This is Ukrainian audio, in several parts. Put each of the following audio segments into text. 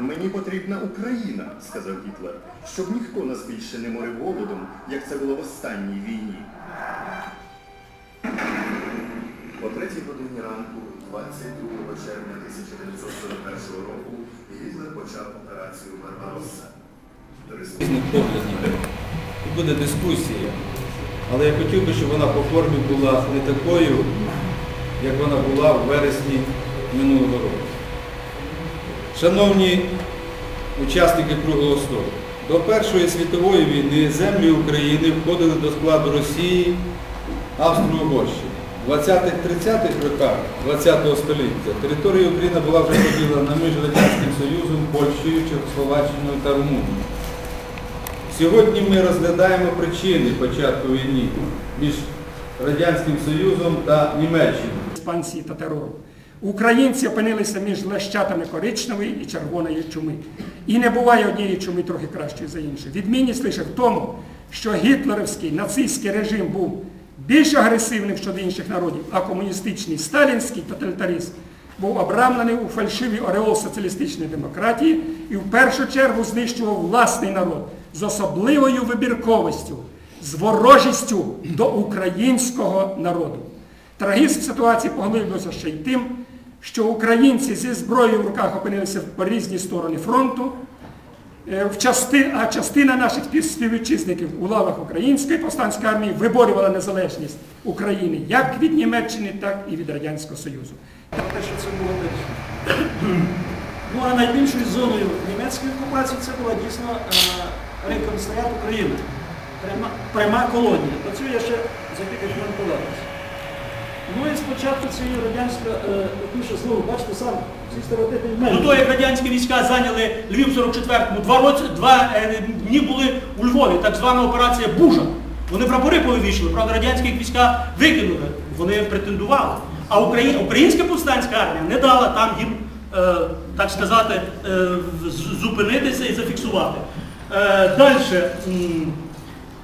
Мені потрібна Україна, сказав Гітлер, щоб ніхто нас більше не морив голодом, як це було в останній війні. О третій годині ранку, 22 червня 1941 року, Гітлер почав операцію Барбаросса. різних поглядів. Буде дискусія. Але я хотів би, щоб вона по формі була не такою, як вона була в вересні минулого року. Шановні учасники круглого столу, до Першої світової війни землі України входили до складу Росії, Австро-Угорщини. В 20-30-х роках ХХ століття територія України була вже поділена між Радянським Союзом, Польщею, Чехословаччиною та Румунією. Сьогодні ми розглядаємо причини початку війни між Радянським Союзом та Німеччиною. експансії та терору. Українці опинилися між лещатами коричневої і червоної чуми. І не буває однієї чуми трохи кращої за іншу. Відмінність лише в тому, що гітлерівський нацистський режим був більш агресивним щодо інших народів, а комуністичний сталінський тоталітаризм був обрамлений у фальшивий ореол соціалістичної демократії і в першу чергу знищував власний народ з особливою вибірковістю, з ворожістю до українського народу. Трагізм ситуації поглибився ще й тим, що українці зі зброєю в руках опинилися по різні сторони фронту, Е, а частина наших співвітчизників у лавах Української повстанської армії виборювала незалежність України як від Німеччини, так і від Радянського Союзу. Ну а найбільшою зоною німецької окупації це була дійсно е, рейкомісаріат України. Пряма, пряма колонія. Я ще за кілька хвилин повернуся. Ну і спочатку цієї радянської, е, більше знову, бачите, сам ці стереотипи в мене. До того, як радянські війська зайняли Львів в 44-му, два, році, два е, дні були у Львові, так звана операція Бужа. Вони прапори повивішили, правда, радянські війська викинули, вони претендували. А Україна, українська повстанська армія не дала там їм, е, так сказати, е, зупинитися і зафіксувати. Е, Далі,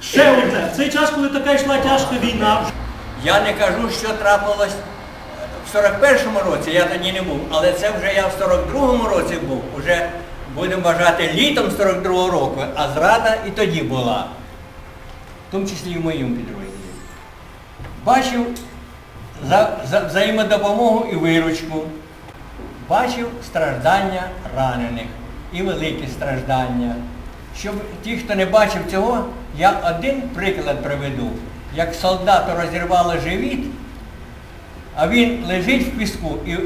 ще одне. В цей час, коли така йшла тяжка війна, Я не кажу, що трапилось в 41-му році, я тоді не був, але це вже я в 42-му році був, уже будемо вважати літом 42-го року, а зрада і тоді була, в тому числі і в моєму підрозділі. Бачив за, за, взаємодопомогу і виручку, бачив страждання ранених і великі страждання. Щоб ті, хто не бачив цього, я один приклад приведу. Як солдату розірвало живіт, а він лежить в піску і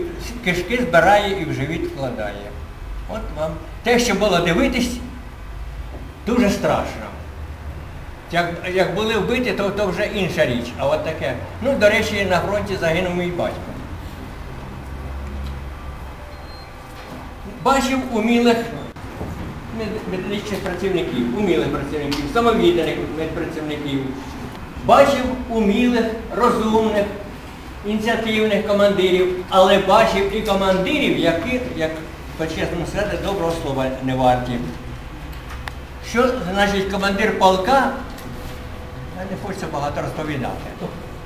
кишки збирає і в живіт вкладає. От вам. Те, що було дивитись, дуже страшно. Як, як були вбиті, то, то вже інша річ. А от таке. Ну, до речі, на фронті загинув мій батько. Бачив умілих медичних працівників, умілих працівників, самовідданих медпрацівників. Бачив умілих, розумних, ініціативних командирів, але бачив і командирів, які, як по-чесному сказати, доброго слова не варті. Що значить командир полка? Я не хочеться багато розповідати.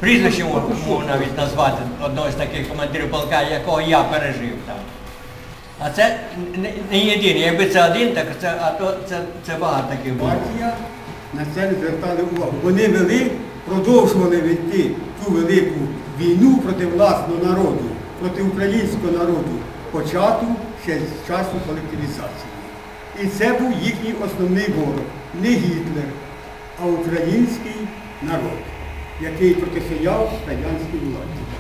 Прізвище можу навіть назвати одного з таких командирів полка, якого я пережив там. А це не єдиний. Якби це один, так це, а то це, це багато таких було. Партія на це не звертали увагу. Вони вели, продовжували вести ту велику війну проти власного народу, проти українського народу, почату ще з часу колективізації. І це був їхній основний ворог. Не Гітлер, а український народ, який протистояв радянській владі.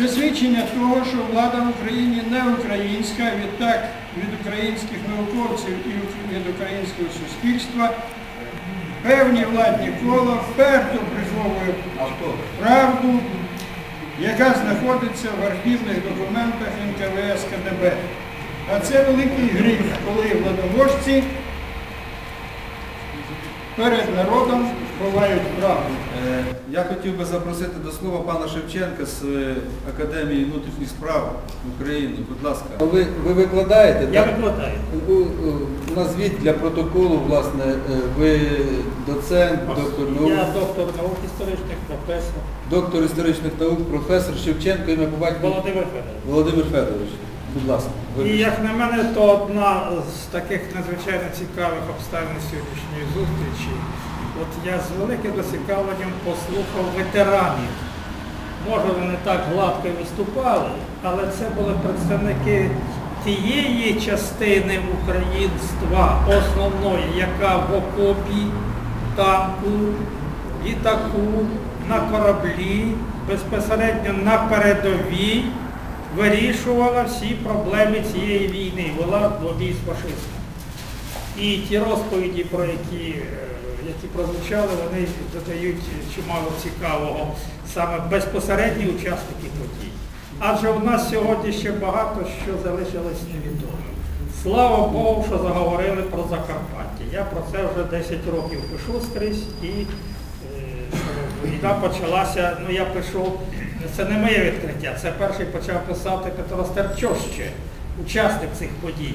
Це свідчення того, що влада в Україні не українська, відтак від українських науковців і від українського суспільства певні владні кола вперто приховують правду, яка знаходиться в архівних документах НКВС КДБ. А це великий гріх, коли владоможці перед народом ховають правду. Е, Я хотів би запросити до слова пана Шевченка з е, Академії внутрішніх справ України. Будь ласка. Ви, ви викладаєте? Я так? викладаю. Назвіть для протоколу, власне, е, ви доцент, доктор наук, Я доктор наук історичних, професор доктор історичних наук, професор Шевченко, ім'я по Володимир Федорович. Володимир Федорович. Будь ласка. ви- І як на мене, то одна з таких надзвичайно цікавих обставин сьогоднішньої зустрічі. От я з великим зацікавленням послухав ветеранів. Може, вони так гладко виступали, але це були представники тієї частини українства основної, яка в окопі, танку, літаку, на кораблі, безпосередньо на передовій вирішувала всі проблеми цієї війни, вела в бій з фашизмом. І ті розповіді, про які, е, які прозвучали, вони додають чимало цікавого саме безпосередні учасники подій. Адже у нас сьогодні ще багато що залишилось невідомим. Слава Богу, що заговорили про Закарпаття. Я про це вже 10 років пишу скрізь і е, війна почалася, ну я пишу, це не моє відкриття, це перший почав писати Петро Стерчоще, учасник цих подій,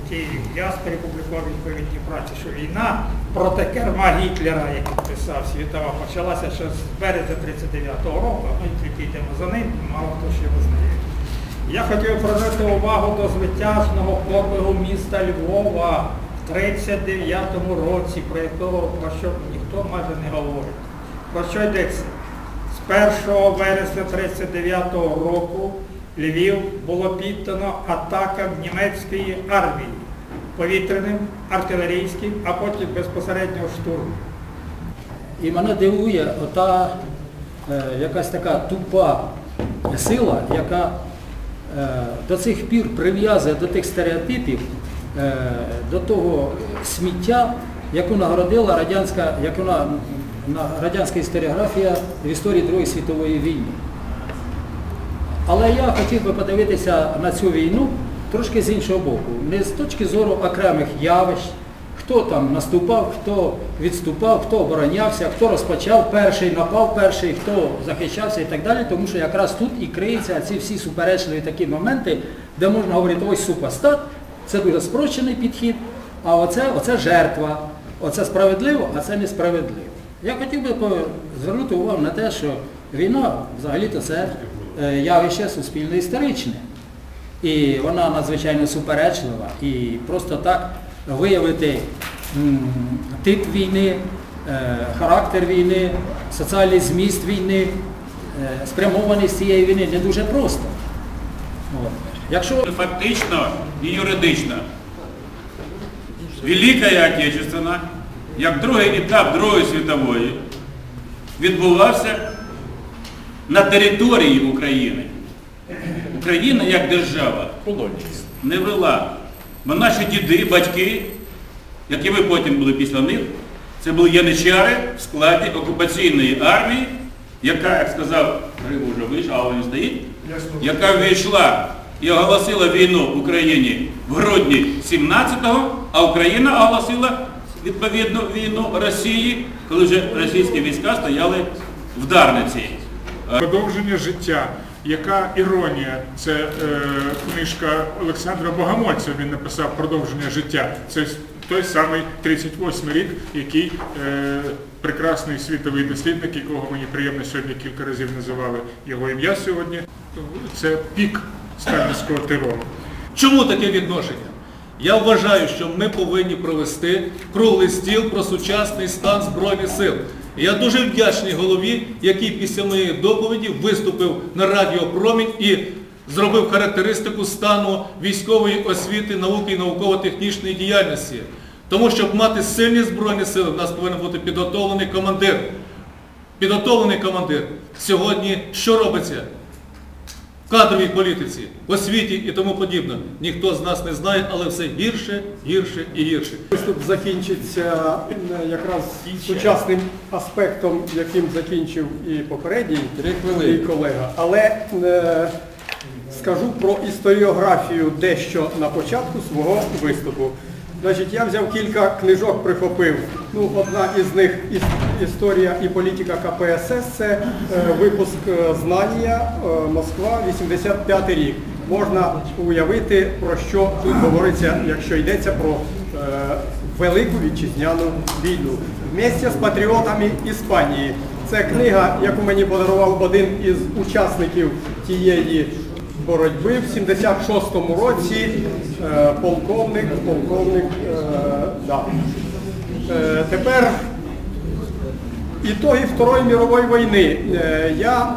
який в Яспері публікував відповідні праці, що війна проти керма Гітлера, який писав світова, почалася ще з березня 39-го року, ми тільки йдемо за ним, мало хто ще визнає. Я хотів привернути увагу до звитяжного подвигу міста Львова в 39-му році, про якого про що ніхто майже не говорить. Про що йдеться? З 1 вересня 39-го року Львів було піддано атакам німецької армії повітряним, артилерійським, а потім безпосередньо штурмом. І мене дивує ота е, якась така тупа сила, яка е, до цих пір прив'язує до тих стереотипів, е, до того сміття, яку нагородила радянська, як вона на- радянська історіографія в історії Другої світової війни. Але я хотів би подивитися на цю війну трошки з іншого боку, не з точки зору окремих явищ, хто там наступав, хто відступав, хто оборонявся, хто розпочав перший, напав перший, хто захищався і так далі, тому що якраз тут і криються ці всі суперечливі такі моменти, де можна говорити, ось супостат, це дуже спрощений підхід, а оце, оце жертва, оце справедливо, а це несправедливо. Я хотів би звернути увагу на те, що війна взагалі-то це е, явище суспільно-історичне. І вона надзвичайно суперечлива. І просто так виявити тип війни, е, характер війни, соціальний зміст війни, е, спрямованість цієї війни не дуже просто. От. Якщо фактично і юридично. Велика Отечественна, як другий етап Другої світової, відбувався на території України. Україна як держава не вела. Бо наші діди, батьки, які ви потім були після них, це були яничари в складі окупаційної армії, яка, як сказав, Гриб вже вийшов, а він стоїть, яка ввійшла і оголосила війну Україні в грудні 17-го, а Україна оголосила відповідну війну Росії, коли вже російські війська стояли в Дарниці. Продовження життя. Яка іронія? Це е, книжка Олександра Богомольця. Він написав Продовження життя. Це той самий 38 рік, який е, прекрасний світовий дослідник, якого мені приємно сьогодні кілька разів називали його ім'я сьогодні. Це пік сталінського терору. Чому таке відношення? Я вважаю, що ми повинні провести круглий стіл про сучасний стан Збройних сил. Я дуже вдячний голові, який після моєї доповіді виступив на радіо Промінь і зробив характеристику стану військової освіти, науки і науково-технічної діяльності. Тому щоб мати сильні збройні сили, в нас повинен бути підготовлений командир. Підготовлений командир. Сьогодні що робиться? Кадровій політиці, освіті і тому подібне. Ніхто з нас не знає, але все гірше, гірше і гірше. Виступ закінчиться е, якраз сучасним аспектом, яким закінчив і попередній мій колега. Але е, скажу про історіографію дещо на початку свого виступу. Значить, я взяв кілька книжок, прихопив. Ну, одна із них історія і політика КПСС, це е, випуск е, знання е, Москва, 85 рік. Можна уявити, про що тут говориться, якщо йдеться про Велику вітчизняну війну. Вместе з патріотами Іспанії. Це книга, яку мені подарував один із учасників тієї боротьби в 76-му році е, полковник, полковник, е, да. Е, тепер ітоги Второї мірової війни. Я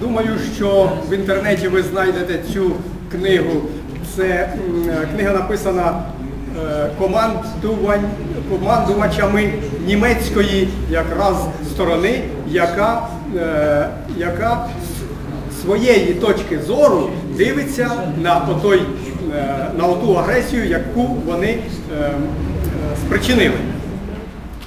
думаю, що в інтернеті ви знайдете цю книгу. Це книга написана командувачами німецької якраз сторони, яка, яка своєї точки зору дивиться на, отой, е, на оту агресію, яку вони е, е, спричинили.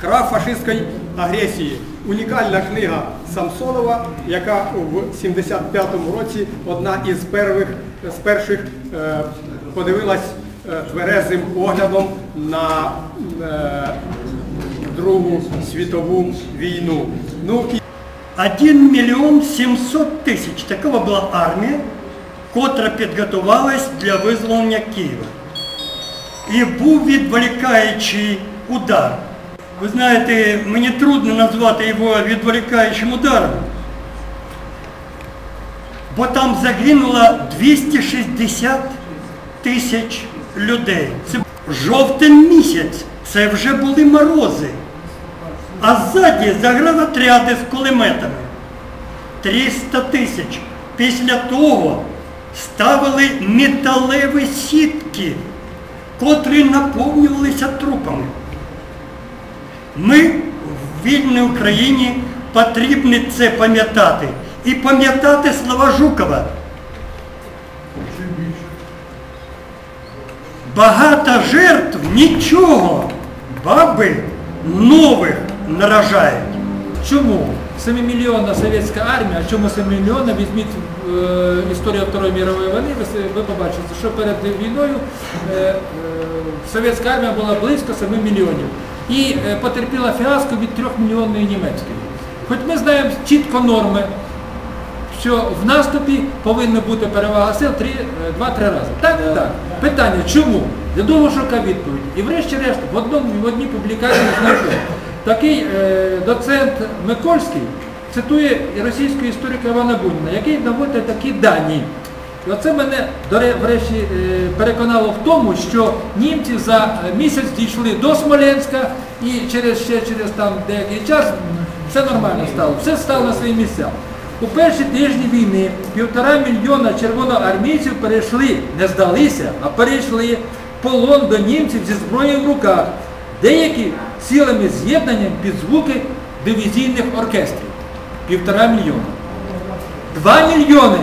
Крах фашистської агресії. Унікальна книга Самсонова, яка в 75-му році одна із перших, з перших подивилась тверезим поглядом на Другу світову війну. Ну, 1 мільйон 700 тисяч. Такова була армія, котра підготувалась для визволення Києва. І був відволікаючий удар. Ви знаєте, мені трудно назвати його відволікаючим ударом, бо там загинуло 260 тисяч людей. Це жовтень місяць, це вже були морози. А ззаді загранотряди з кулеметами. 300 тисяч. Після того ставили металеві сітки, котрі наповнювалися трупами. Ми в вільній Україні потрібно це пам'ятати. І пам'ятати слова Жукова. Багато жертв нічого. Баби нових наражають. Чому? 7-мільйонна совєтська армія, чому 7 мільйонна? Візьміть е, історію Второї мірової війни, ви, ви побачите, що перед війною е, е, совєтська армія була близько 7 мільйонів і е, потерпіла фіаско від 3 мільйонної німецької. Хоч ми знаємо чітко норми, що в наступі повинна бути перевага сил 2-3 рази. Так? Так. Питання, чому? Я довго шукав відповідь. І врешті-решт в, в одній публікації знайшов. Такий е, доцент Микольський цитує російського історика Івана Буніна, який наводить такі дані. І оце мене врешті е, переконало в тому, що німці за е, місяць дійшли до Смоленська і через ще через там деякий час все нормально стало, все стало на свої місця. У перші тижні війни півтора мільйона червоноармійців перейшли, не здалися, а перейшли в полон до німців зі зброєю в руках. Деякі цілими з'єднанням під звуки дивізійних оркестрів. Півтора мільйона. Два мільйони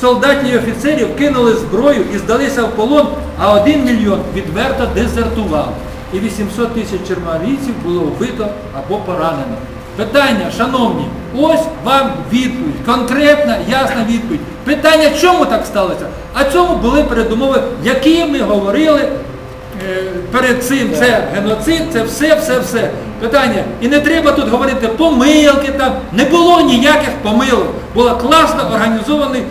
солдатів і офіцерів кинули зброю і здалися в полон, а один мільйон відверто дезертував. І 800 тисяч червоноармійців було вбито або поранено. Питання, шановні, ось вам відповідь, конкретна, ясна відповідь. Питання, чому так сталося? А цьому були передумови, які ми говорили перед цим. Це геноцид, це все, все, все. Питання. І не треба тут говорити помилки там. Не було ніяких помилок. Було класно організований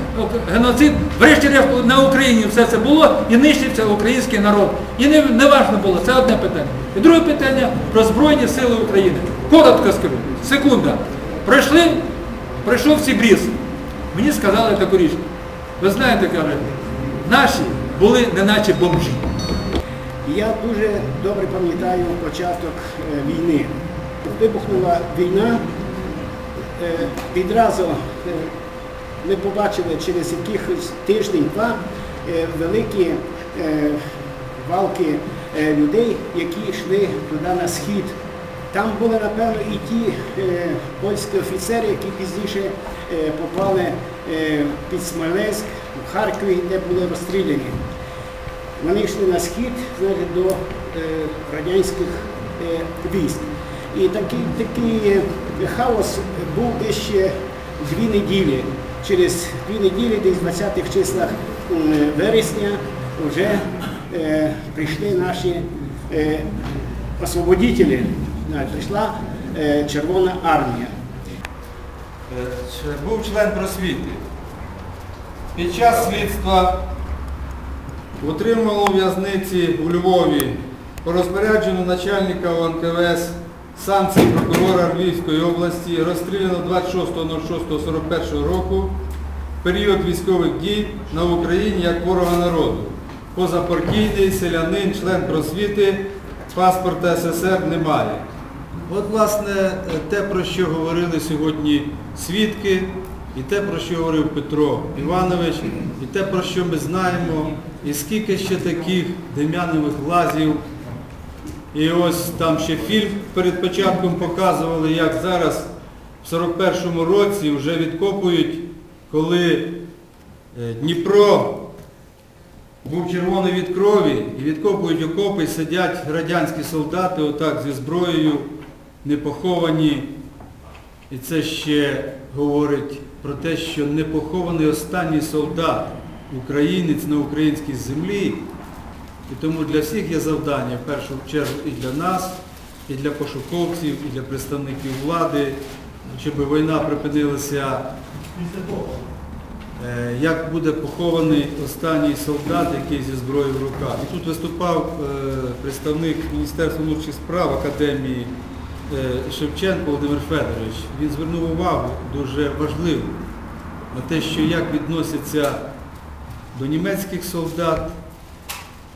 геноцид. Врешті-решт на Україні все це було і нищився український народ. І не, не важно було, це одне питання. І друге питання про Збройні Сили України. Коротко скажу, секунда. Пройшли, пройшов Сібріз. Мені сказали таку річ. Ви знаєте, каже, наші були неначе бомжі. Я дуже добре пам'ятаю початок е, війни. Вибухнула війна, е, відразу е, ми побачили через якихось тиждень-два великі валки людей, які йшли туди на схід. Там були, напевно, і ті польські офіцери, які пізніше попали під Смоленськ, в Харкові, де були розстріляні. Вони йшли на схід значить, до е, радянських е, військ. І такий, такий е, хаос був десь ще дві неділі. Через дві неділі, десь в 20-х числах вересня, вже е, прийшли наші е, освободителі, прийшла е, Червона армія. Був член просвіти. Під час слідства утримувало у в'язниці у Львові по розпорядженню начальника ОНКВС санкцій прокурора Львівської області розстріляно 26.06.41 року період військових дій на Україні як ворога народу. Позапартійний, селянин, член просвіти, паспорта СССР немає. От, власне, те, про що говорили сьогодні свідки, і те, про що говорив Петро Іванович, і те, про що ми знаємо, і скільки ще таких дем'янових лазів. І ось там ще фільм перед початком показували, як зараз в 41-му році вже відкопують, коли е, Дніпро був червоний від крові і відкопують окопи, сидять радянські солдати отак зі зброєю, не поховані. І це ще говорить про те, що не похований останній солдат, українець на українській землі. І тому для всіх є завдання, в першу чергу і для нас, і для пошуковців, і для представників влади, щоб війна припинилася Е, як буде похований останній солдат, який зі зброєю в руках. І тут виступав е, представник Міністерства внутрішніх справ Академії Шевченко Володимир Федорович. Він звернув увагу дуже важливу на те, що як відносяться до німецьких солдат,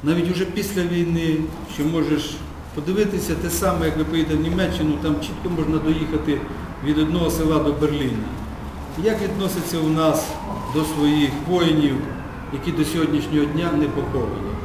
навіть уже після війни, що можеш подивитися те саме, як ви поїдете в Німеччину, там чітко можна доїхати від одного села до Берліна. Як відноситься у нас до своїх воїнів, які до сьогоднішнього дня не поховані?